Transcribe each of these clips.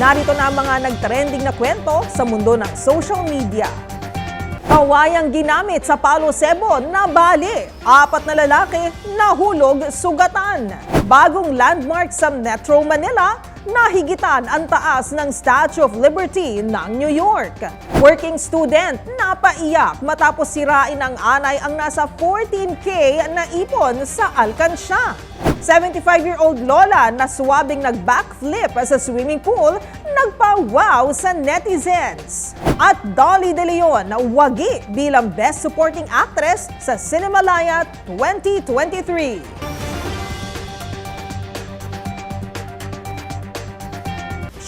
Narito na ang mga nagtrending na kwento sa mundo ng social media. Kawayang ginamit sa Palo Sebo na bali. Apat na lalaki nahulog sugatan. Bagong landmark sa Metro Manila, nahigitan ang taas ng Statue of Liberty ng New York. Working student napaiyak matapos sirain ng anay ang nasa 14K na ipon sa Alcansya. 75-year-old lola na swabing nag-backflip sa swimming pool, nagpa-wow sa netizens. At Dolly De Leon na wagi bilang Best Supporting Actress sa Cinemalaya 2023.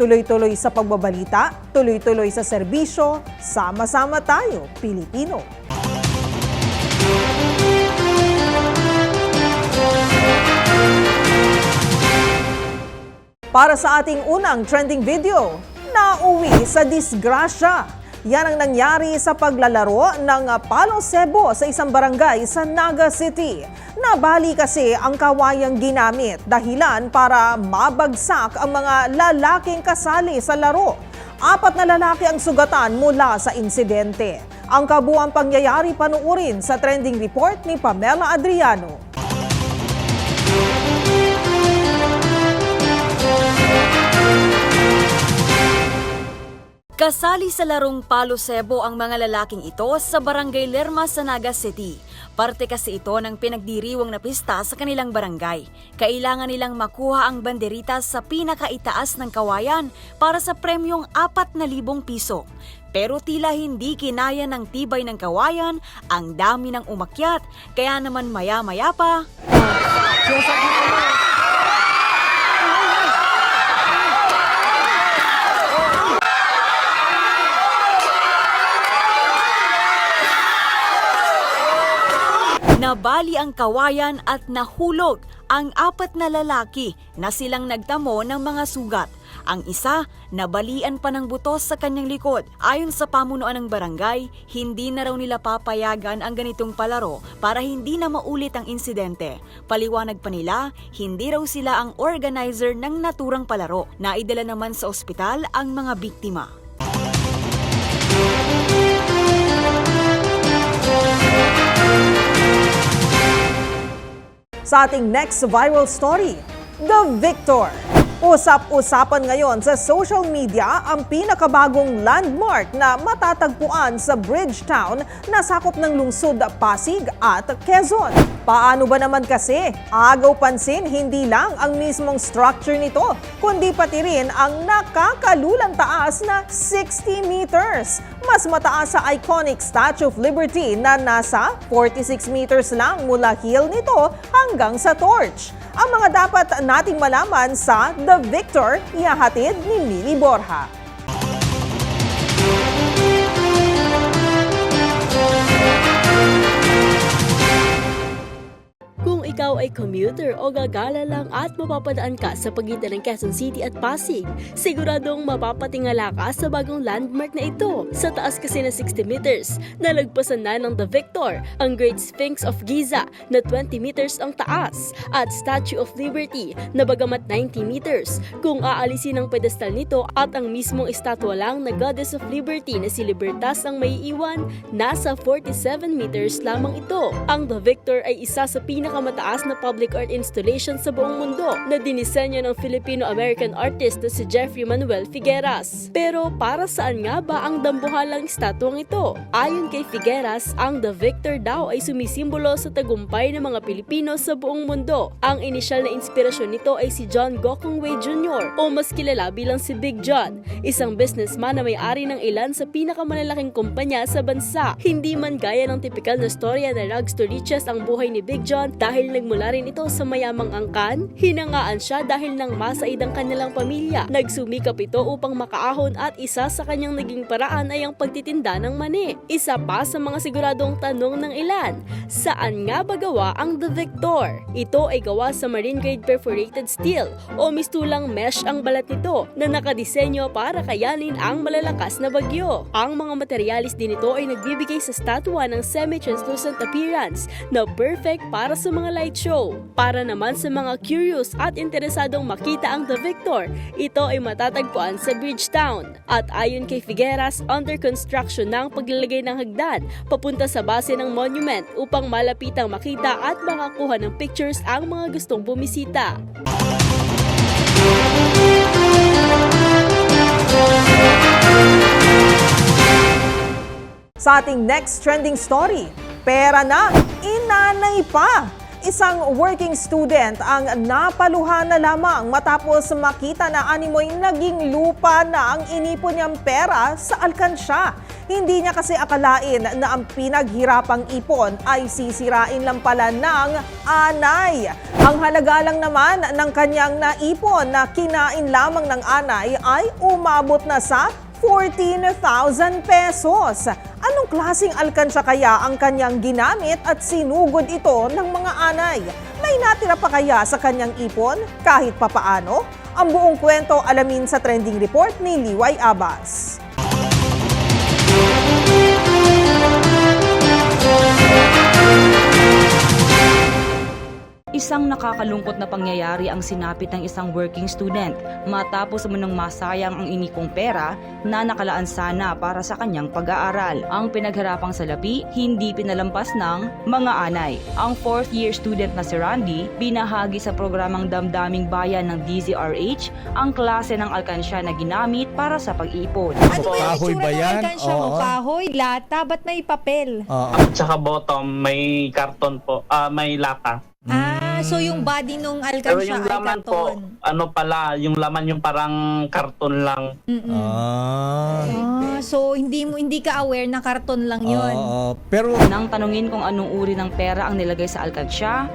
Tuloy-tuloy sa pagbabalita, tuloy-tuloy sa serbisyo, sama-sama tayo, Pilipino. Para sa ating unang trending video, nauwi sa disgrasya. Yan ang nangyari sa paglalaro ng Palo Sebo sa isang barangay sa Naga City. Nabali kasi ang kawayang ginamit dahilan para mabagsak ang mga lalaking kasali sa laro. Apat na lalaki ang sugatan mula sa insidente. Ang kabuang pangyayari panuurin sa trending report ni Pamela Adriano. Kasali sa larong Palo Sebo ang mga lalaking ito sa Barangay Lerma sa Naga City. Parte kasi ito ng pinagdiriwang na pista sa kanilang barangay. Kailangan nilang makuha ang banderita sa pinakaitaas ng kawayan para sa premyong 4,000 piso. Pero tila hindi kinaya ng tibay ng kawayan ang dami ng umakyat, kaya naman maya-maya pa, Nabali ang kawayan at nahulog ang apat na lalaki na silang nagtamo ng mga sugat. Ang isa, nabalian pa ng butos sa kanyang likod. Ayon sa pamunuan ng barangay, hindi na raw nila papayagan ang ganitong palaro para hindi na maulit ang insidente. Paliwanag pa nila, hindi raw sila ang organizer ng naturang palaro. Naidala naman sa ospital ang mga biktima. Sa ating next viral story, The Victor. Usap-usapan ngayon sa social media ang pinakabagong landmark na matatagpuan sa Bridgetown na sakop ng lungsod Pasig at Quezon. Paano ba naman kasi? Agaw pansin hindi lang ang mismong structure nito, kundi pati rin ang nakakalulang taas na 60 meters. Mas mataas sa iconic Statue of Liberty na nasa 46 meters lang mula heel nito hanggang sa torch. Ang mga dapat nating malaman sa The Victor, ihahatid ni Mili Borja. Ikaw ay commuter o gagala lang at mapapadaan ka sa pagitan ng Quezon City at Pasig, siguradong mapapatingala ka sa bagong landmark na ito. Sa taas kasi na 60 meters, nalagpasan na ng The Victor, ang Great Sphinx of Giza na 20 meters ang taas, at Statue of Liberty na bagamat 90 meters. Kung aalisin ang pedestal nito at ang mismong estatwa lang na Goddess of Liberty na si Libertas ang may iwan, nasa 47 meters lamang ito. Ang The Victor ay isa sa pinakamataas na public art installation sa buong mundo na dinisenyo ng Filipino-American artist na si Jeffrey Manuel Figueras. Pero para saan nga ba ang dambuhalang estatuang ito? Ayon kay Figueras, ang The Victor daw ay sumisimbolo sa tagumpay ng mga Pilipino sa buong mundo. Ang inisyal na inspirasyon nito ay si John Gokongwei Jr. o mas kilala bilang si Big John, isang businessman na may-ari ng ilan sa pinakamalalaking kumpanya sa bansa. Hindi man gaya ng tipikal na storya na rags to riches ang buhay ni Big John dahil dahil nagmula rin ito sa mayamang angkan, hinangaan siya dahil nang masaid ang kanilang pamilya. Nagsumikap ito upang makaahon at isa sa kanyang naging paraan ay ang pagtitinda ng mani. Isa pa sa mga siguradong tanong ng ilan, saan nga ba gawa ang The Victor? Ito ay gawa sa marine grade perforated steel o mistulang mesh ang balat nito na nakadisenyo para kayanin ang malalakas na bagyo. Ang mga materialis din ito ay nagbibigay sa statwa ng semi-translucent appearance na perfect para sa mga light show. Para naman sa mga curious at interesadong makita ang The Victor, ito ay matatagpuan sa Bridgetown. At ayon kay Figueras, under construction na ang paglalagay ng hagdan papunta sa base ng monument upang malapitang makita at makakuha ng pictures ang mga gustong bumisita. Sa ating next trending story, pera na, inanay pa. Isang working student ang napaluhan na lamang matapos makita na animoy naging lupa na ang inipon niyang pera sa alkansya. Hindi niya kasi akalain na ang pinaghirapang ipon ay sisirain lang pala ng anay. Ang halaga lang naman ng kanyang naipon na kinain lamang ng anay ay umabot na sa 14,000 pesos. Klasing alkansya kaya ang kanyang ginamit at sinugod ito ng mga anay? May natira pa kaya sa kanyang ipon kahit papaano? Ang buong kwento alamin sa trending report ni Liway Abbas. Isang nakakalungkot na pangyayari ang sinapit ng isang working student matapos munang masayang ang inikong pera na nakalaan sana para sa kanyang pag-aaral. Ang pinagharapang salapi, hindi pinalampas ng mga anay. Ang fourth year student na si Randy, binahagi sa programang Damdaming Bayan ng DZRH ang klase ng alkansya na ginamit para sa pag-ipon. Ano ba yung Kahoy itsura ba ng yan? alkansya mo? Kahoy, lata, ba't may papel? Oo. At saka bottom, may karton po, ah may lata. Ah, so yung body nung Pero alkansya yung ay laman po, karton. ano pala, yung laman yung parang karton lang. Mm-mm. Ah. Ah, so hindi mo hindi ka aware na karton lang 'yon. Oo. pero Nang tanungin kung anong uri ng pera ang nilagay sa alkansya,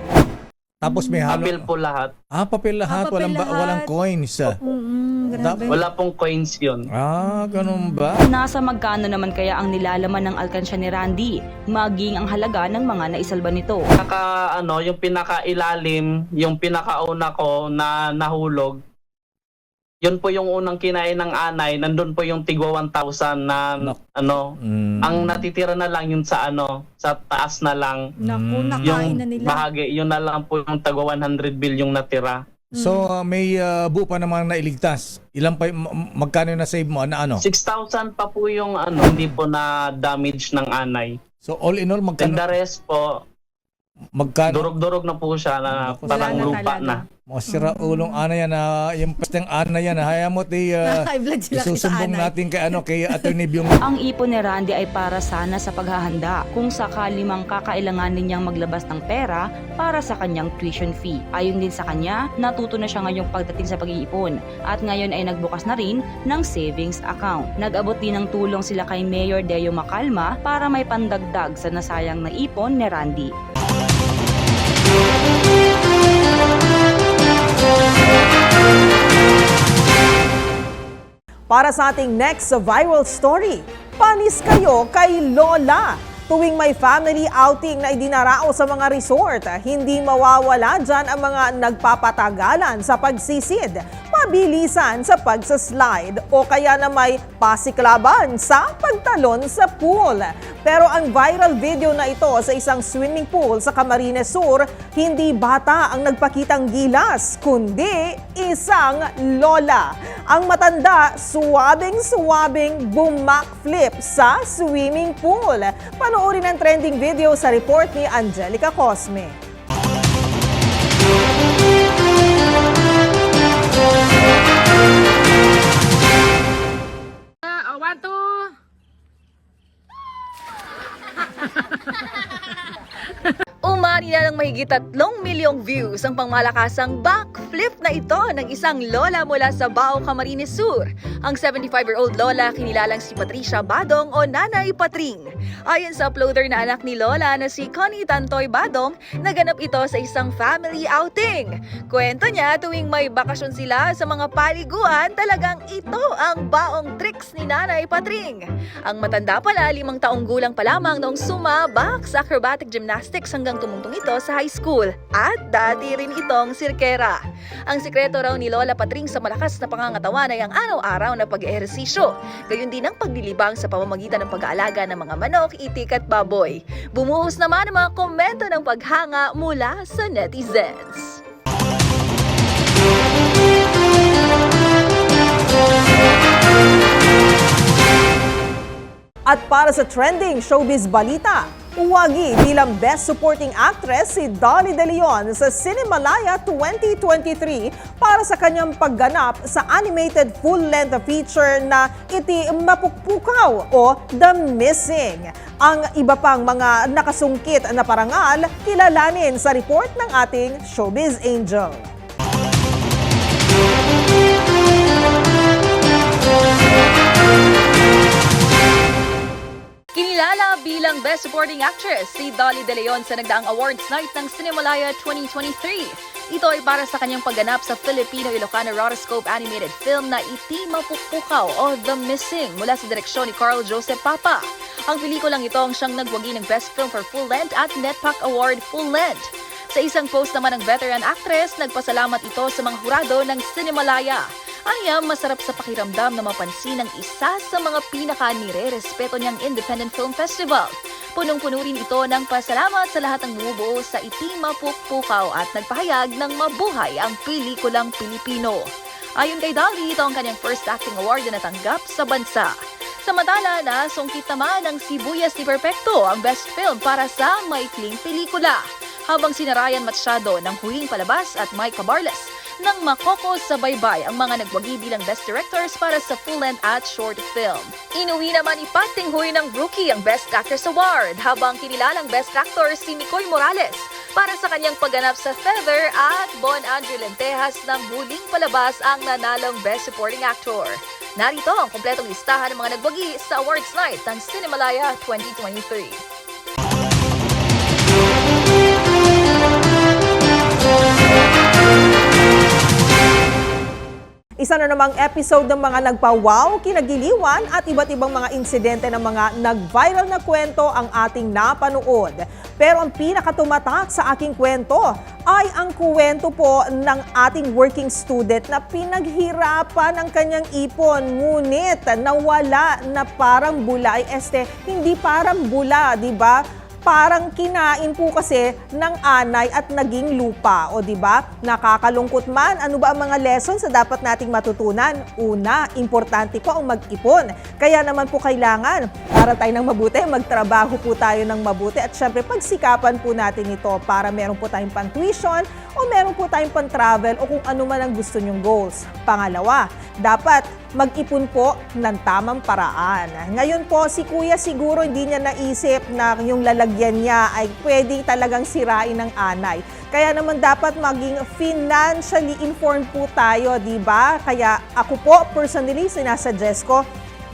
tapos may halo. Papel po lahat. Ah, papel lahat. Ah, papel walang, ba- lahat. walang coins. Mm, grabe. Wala pong coins yun. Ah, ganun ba? Nasa magkano naman kaya ang nilalaman ng alkansya ni Randy, maging ang halaga ng mga naisalba nito. Pinaka, ano, yung pinakailalim, yung pinakauna ko na nahulog, yun po yung unang kinain ng anay, nandun po yung tigwa 1,000 na, Nak- ano, Mm. ang natitira na lang yun sa ano, sa taas na lang. Naku, Mm. nakain Yung na nila. bahagi, yun na lang po yung tagwa 100 bill yung natira. So, ah, may uh, buo pa namang nailigtas. Ilan pa, ma- magkano yung na-save mo? Na ano? 6,000 pa po yung ano, hindi po na damage ng anay. So, all in all, And the magkano? rest po, Magkano? durog-durog na po siya na parang na lupa talaga. na. Mga sira ulong ana yan na, yung pasteng ana yan, na hayamot eh, uh, High blood sila kita isusumbong anay. natin kay ano kay Attorney Byung. Ang ipon ni Randy ay para sana sa paghahanda kung sakali mang kakailanganin niyang maglabas ng pera para sa kanyang tuition fee. Ayon din sa kanya, natuto na siya ngayong pagdating sa pag-iipon at ngayon ay nagbukas na rin ng savings account. Nag-abot din ng tulong sila kay Mayor Deo Macalma para may pandagdag sa nasayang na ipon ni Randy. Para sa ating next viral story, panis kayo kay Lola. Tuwing may family outing na idinarao sa mga resort, hindi mawawala dyan ang mga nagpapatagalan sa pagsisid, pabilisan sa pagsaslide o kaya na may pasiklaban sa pagtalon sa pool. Pero ang viral video na ito sa isang swimming pool sa Camarines Sur, hindi bata ang nagpakitang gilas, kundi isang lola. Ang matanda, suwabing-suwabing bumakflip sa swimming pool. Panoorin ang trending video sa report ni Angelica Cosme. Na ng mahigit 3 milyong views ang pangmalakasang backflip na ito ng isang lola mula sa Bao, Camarines Sur. Ang 75-year-old lola kinilalang si Patricia Badong o Nanay Patring. Ayon sa uploader na anak ni lola na si Connie Tantoy Badong, naganap ito sa isang family outing. Kwento niya tuwing may bakasyon sila sa mga paliguan, talagang ito ang baong tricks ni Nanay Patring. Ang matanda pala, limang taong gulang pa lamang noong sumabak sa acrobatic gymnastics hanggang tumungtong ito sa high school. At dati rin itong sirkera. Ang sikreto raw ni Lola Patring sa malakas na pangangatawan ay ang araw-araw na pag-ehersisyo. Gayun din ang paglilibang sa pamamagitan ng pag-aalaga ng mga manok, itik at baboy. Bumuhos naman ang mga komento ng paghanga mula sa netizens. At para sa trending showbiz balita, uwagi bilang Best Supporting Actress si Dolly De Leon sa Cinemalaya 2023 para sa kanyang pagganap sa animated full-length feature na Iti Mapukpukaw o The Missing. Ang iba pang mga nakasungkit na parangal, kilalanin sa report ng ating Showbiz Angel. Kinilala bilang Best Supporting Actress si Dolly De Leon sa nagdaang awards night ng Cinemalaya 2023. Ito ay para sa kanyang pagganap sa Filipino-Ilocano rotoscope animated film na Iti Mapukpukaw o The Missing mula sa direksyon ni Carl Joseph Papa. Ang pelikulang ito ang siyang nagwagi ng Best Film for Full Length at NETPAC Award Full Length. Sa isang post naman ng veteran actress, nagpasalamat ito sa mga hurado ng Cinemalaya. Anya, masarap sa pakiramdam na mapansin ang isa sa mga pinaka-nire-respeto niyang Independent Film Festival. Punong-puno rin ito ng pasalamat sa lahat ng bumubuo sa Itima Pukpukaw at nagpahayag ng mabuhay ang pelikulang Pilipino. Ayon kay Dolly, ito ang kanyang first acting award na natanggap sa bansa. Samantala na, sungkit naman ang Sibuyas ni Perfecto ang best film para sa maikling pelikula. Habang si Narayan Machado ng Huling Palabas at Mike Cabarles ng Makoko sa Baybay ang mga nagwagi bilang best directors para sa full-length at short film. Inuwi naman ni Pat Tinghoy ng Rookie ang Best Actress Award habang kinilalang best actor si Nicoy Morales para sa kanyang pagganap sa Feather at Bon Andrew Lentejas ng Huling Palabas ang nanalong Best Supporting Actor. Narito ang kompletong listahan ng mga nagwagi sa awards night ng Cinemalaya 2023. Isa na namang episode ng mga nagpa-wow, kinagiliwan at iba't ibang mga insidente ng mga nag-viral na kwento ang ating napanood. Pero ang pinakatumatak sa aking kwento ay ang kwento po ng ating working student na pinaghirapan ang kanyang ipon ngunit nawala na parang bula ay este hindi parang bula, di ba? Parang kinain po kasi ng anay at naging lupa. O di ba? Nakakalungkot man. Ano ba ang mga lessons na dapat nating matutunan? Una, importante po ang mag-ipon. Kaya naman po kailangan para tayo ng mabuti, magtrabaho po tayo ng mabuti at syempre pagsikapan po natin ito para meron po tayong pan-tuition o meron po tayong pan-travel o kung ano man ang gusto nyong goals. Pangalawa, dapat mag-ipon po ng tamang paraan. Ngayon po, si Kuya siguro hindi niya naisip na yung lalagyan niya ay pwedeng talagang sirain ng anay. Kaya naman dapat maging financially informed po tayo, di ba? Kaya ako po, personally, sinasuggest ko,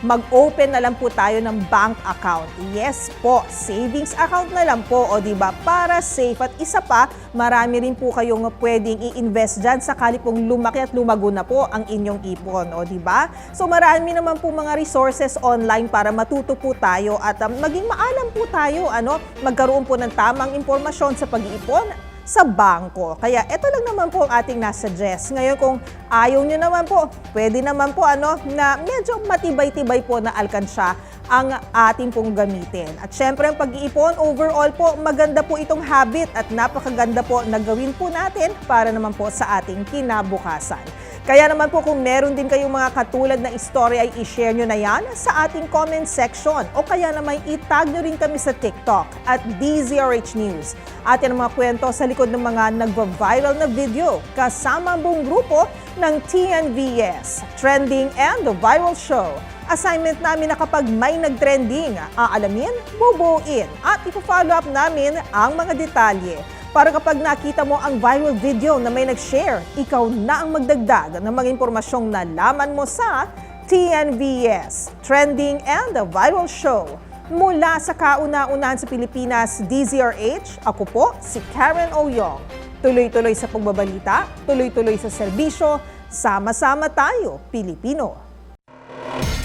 mag-open na lang po tayo ng bank account. Yes po, savings account na lang po, o di ba para safe. At isa pa, marami rin po kayong pwedeng i-invest dyan sakali pong lumaki at lumago na po ang inyong ipon, o di ba So marami naman po mga resources online para matuto po tayo at um, maging maalam po tayo, ano, magkaroon po ng tamang impormasyon sa pag-iipon sa bangko. Kaya ito lang naman po ang ating nasuggest. Ngayon kung ayaw nyo naman po, pwede naman po ano, na medyo matibay-tibay po na alkansya ang ating pong gamitin. At syempre ang pag-iipon, overall po, maganda po itong habit at napakaganda po na gawin po natin para naman po sa ating kinabukasan. Kaya naman po kung meron din kayong mga katulad na istorya ay i-share nyo na yan sa ating comment section o kaya naman itag nyo rin kami sa TikTok at DZRH News. At yan ang mga kwento sa likod ng mga nagva-viral na video kasama ang buong grupo ng TNVS, Trending and The Viral Show. Assignment namin na kapag may nag-trending, aalamin, bubuuin at ipo-follow up namin ang mga detalye. Para kapag nakita mo ang viral video na may nag-share, ikaw na ang magdagdag ng mga impormasyong nalaman mo sa TNVS, Trending and the Viral Show. Mula sa kauna-unahan sa Pilipinas, DZRH, ako po si Karen Oyong. Tuloy-tuloy sa pagbabalita, tuloy-tuloy sa serbisyo, sama-sama tayo, Pilipino.